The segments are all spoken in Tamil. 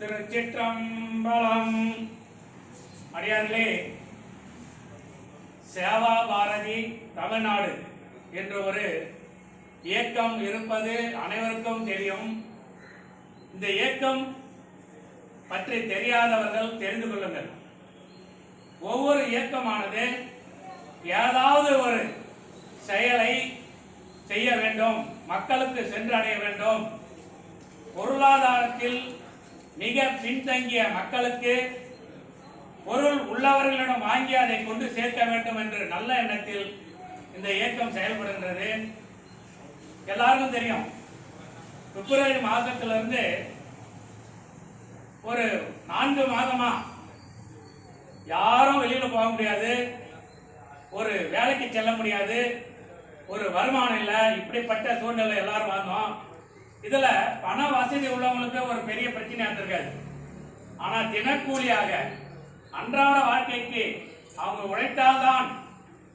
திருச்சிற்றம்பலம். அடியார்களே சேவா பாரதி தமிழ்நாடு என்ற ஒரு இயக்கம் இருப்பது அனைவருக்கும் தெரியும். இந்த இயக்கம் பற்றி தெரியாதவர்கள் தெரிந்து கொள்ளுங்கள். ஒவ்வொரு இயக்கமானது ஏதாவது ஒரு செயலை செய்ய வேண்டும் மக்களுக்கு சென்றடைய வேண்டும். பொருளாதாரத்தில் மிக பின்தங்கிய மக்களுக்கு பொருள் உள்ளவர்களிடம் வாங்கி அதை கொண்டு சேர்க்க வேண்டும் என்று நல்ல எண்ணத்தில் இந்த இயக்கம் செயல்படுகின்றது. எல்லாருக்கும் தெரியும் பிப்ரவரி மாதத்திலிருந்து ஒரு நான்கு மாதமா யாரும் வெளியில போக முடியாது. ஒரு வேலைக்கு செல்ல முடியாது. ஒரு வருமானம் இல்லை. இப்படிப்பட்ட சூழ்நிலை எல்லாரும் வந்தோம். இதுல பண வசதி உள்ளவங்களுக்கு ஒரு பெரிய பிரச்சனையா இருந்திருக்காது ஆனா தினக்கூலியாக அன்றாட வாழ்க்கைக்கு அவங்க உழைத்தால்தான்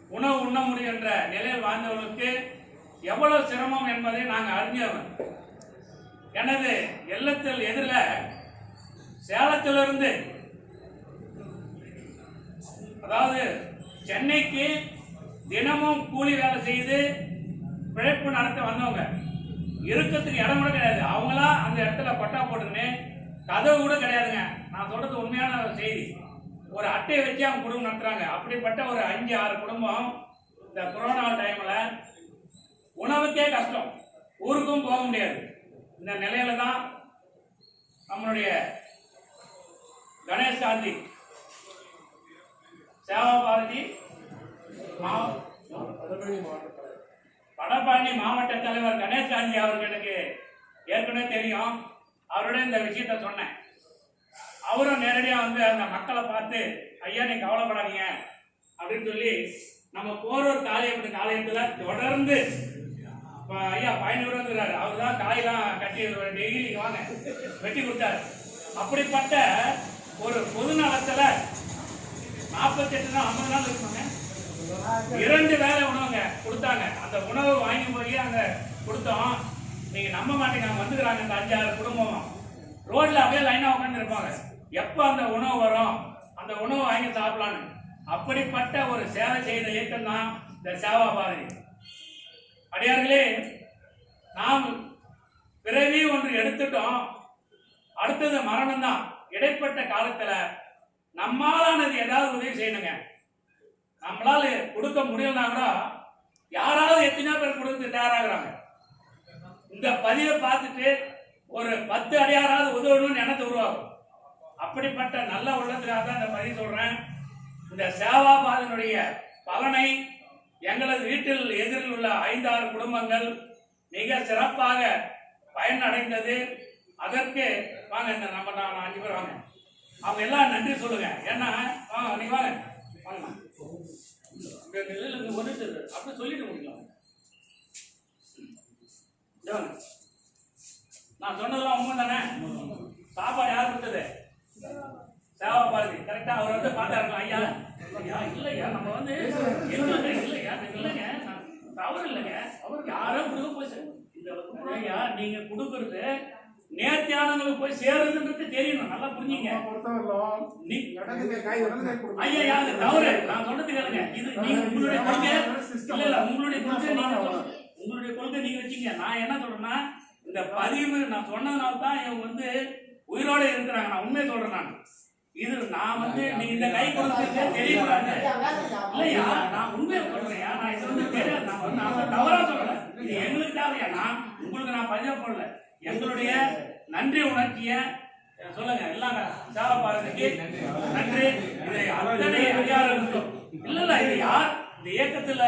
உணவு உண்ண முடியும் என்ற நிலையில் வாழ்ந்தவர்களுக்கு எவ்வளவு சிரமம் என்பதை நாங்கள் அறிஞ்சவன் எனது எல்லத்தில் எதிரில் சேலத்திலிருந்து அதாவது சென்னைக்கு தினமும் கூலி வேலை செய்து பிழைப்பு நடத்த வந்தவங்க. இருக்கிறதுக்கு இடம் கூட கிடையாது. அவங்களா அந்த இடத்துல பட்டா போட்டுக்கின்னு கதவு கூட கிடையாதுங்க. நான் சொல்றது உண்மையான ஒரு செய்தி. ஒரு அட்டையை வச்சு அவங்க குடும்பம் நடத்துறாங்க. அப்படிப்பட்ட ஒரு அஞ்சு ஆறு குடும்பம் இந்த கொரோனா டைம்ல உணவுக்கே கஷ்டம். ஊருக்கும் போக முடியாது. இந்த நிலையில தான் நம்மளுடைய கணேஷ் காந்தி சேவா பாரதி மா- வடபழனி மாவட்ட தலைவர் கணேஷ் காந்தி அவர்களுக்கு ஏற்கனவே தெரியும். அவரோட இந்த விஷயத்த சொன்னேன். அவரும் நேரடியாக வந்து அந்த மக்களை பார்த்து ஐயா நீ கவலைப்படாதீங்க. அப்படின்னு சொல்லி நம்ம போரூர் காளியப்பட்டு ஆலயத்தில் தொடர்ந்து ஐயா பயனூர் அவர் தான் காயெல்லாம் கட்டி டெய்லி வாங்க. வெட்டி கொடுத்தாரு. அப்படிப்பட்ட ஒரு பொது நலத்துல நாற்பத்தெட்டு நாள் ஐம்பது நாள் இருப்பாங்க இரண்டு வேலை கொடுத்தாங்க. அந்த உணவை வாங்கி போய் அங்கே கொடுத்தோம். நீங்கள் நம்ப மாட்டேங்க. வந்துக்கிறாங்க. இந்த அஞ்சாறு குடும்பம். ரோட்டில் அப்படியே லைனாக உட்காந்துருப்பாங்க இருப்பாங்க. அந்த உணவு வரும்? அந்த உணவு வாங்கி சாப்பிடலான்னு. அப்படிப்பட்ட ஒரு சேவை செய்த இயக்கம் தான் இந்த சேவா பாரதி. அடியார்களே நாம் பிறவி ஒன்று எடுத்துட்டோம். அடுத்தது மரணம் தான். இடைப்பட்ட காலத்தில் நம்மளானது ஏதாவது உதவி செய்யணுங்க. நம்மளால் கொடுக்க முடியலனா கூட யாராவது எத்தனையோ பேர் கொடுத்து தயாராகிறாங்க. இந்த பதிவை பார்த்துட்டு ஒரு பத்து அடியாராவது உதவணும்னு எண்ணத்தை உருவாகும் அப்படிப்பட்ட நல்ல உள்ளத்துக்காக தான் இந்த பதிவு சொல்றேன். இந்த சேவாபாதனுடைய பலனை எங்களது வீட்டில் எதிரில் உள்ள ஐந்தாறு குடும்பங்கள் மிக சிறப்பாக பயனடைந்தது. அதற்கு வாங்க இந்த நம்ம நான் அஞ்சு பேர் வாங்க. அவங்க எல்லாம் நன்றி சொல்லுங்க. ஏன்னா வாங்க நீங்க வாங்க இந்த நிலையில் இங்க வந்துட்டு சொல்லிட்டு முடிக்கலாம். நான் சொன்னதெல்லாம் உண்மை தானே? சாப்பாடு யார் கொடுத்தது? சேவா பாரதி கரெக்டா அவர் வந்து பார்த்தாருங்க ஐயா? ஐயா இல்லையா நம்ம வந்து இல்லைங்க இல்லையா இல்லைங்க. தவறு இல்லைங்க. அவருக்கு யாரும் கொடுக்க போச்சு. இந்த ஐயா நீங்க கொடுக்கறது நேர்த்தியானவங்களுக்கு போய் சேருதுன்றது தெரியணும். நல்லா புரிஞ்சுங்க. நீ ஐயா யா, அது தவறு. நான் சொல்றது கேளுங்க. இது நீங்க உங்களுடைய கொள்கை. இல்ல இல்ல உங்களுடைய கொள்கை நீங்க சொல்லணும். உங்களுடைய கொள்கை நீங்க வச்சீங்க. நான் என்ன சொல்றேன்னா இந்த பதிவு நான் சொன்னதுனால தான் இவங்க வந்து உயிரோட இருக்கிறாங்க. நான் உண்மையை சொல்றேன் நான். இது நான் வந்து நீங்க இந்த கை கொடுத்தது தெரியக்கூடாது. இல்லையா? நான் உண்மையை சொல்றேன். நான் இது வந்து தெரியாது. நான் வந்து நான் தவறா சொல்லல இது எங்களுக்கு தேவையா? நான் உங்களுக்கு நான் பதிவு போடல எங்களுடைய நன்றி உணர்ச்சிய சொல்லுங்க எல்லாம் சேவை பாரதிக்கு நன்றி. இதை அத்தனை அதிகாரம் இல்ல இல்ல இது யார்? இந்த இயக்கத்துல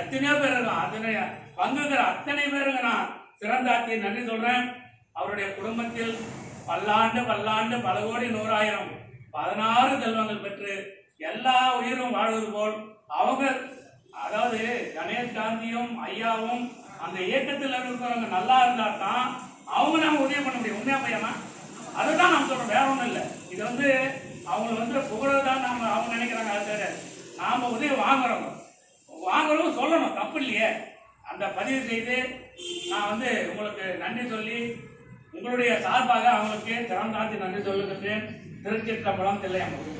எத்தனையோ பேர் இருக்கலாம் அதனை பங்குகிற அத்தனை பேருக்கு நான் சிறந்தாத்தி நன்றி சொல்றேன். அவருடைய குடும்பத்தில் பல்லாண்டு பல்லாண்டு பல கோடி நூறாயிரம் பதினாறு செல்வங்கள் பெற்று எல்லா உயிரும் வாழ்வது போல் அவங்க அதாவது கணேஷ் காந்தியும் ஐயாவும் அந்த இயக்கத்தில் இருக்கிறவங்க நல்லா இருந்தால் தான் அவங்க நாம உதவி பண்ண முடியும். உண்மையா பையனா? அதுதான் நாம் சொல்றோம் வேற ஒண்ணும் இல்லை. இது வந்து அவங்க வந்து புகழதான் நாம அவங்க நினைக்கிறாங்க. அது தெரியாது நாம உதவி வாங்குறோம். வாங்குறவங்க சொல்லணும். தப்பு இல்லையே. அந்த பதிவு செய்து நான் வந்து உங்களுக்கு நன்றி சொல்லி உங்களுடைய சார்பாக அவங்களுக்கு திறந்தாத்தி நன்றி சொல்லுகின்றேன் திருச்சிற்றம்பலம் தில்லையம்பலம்.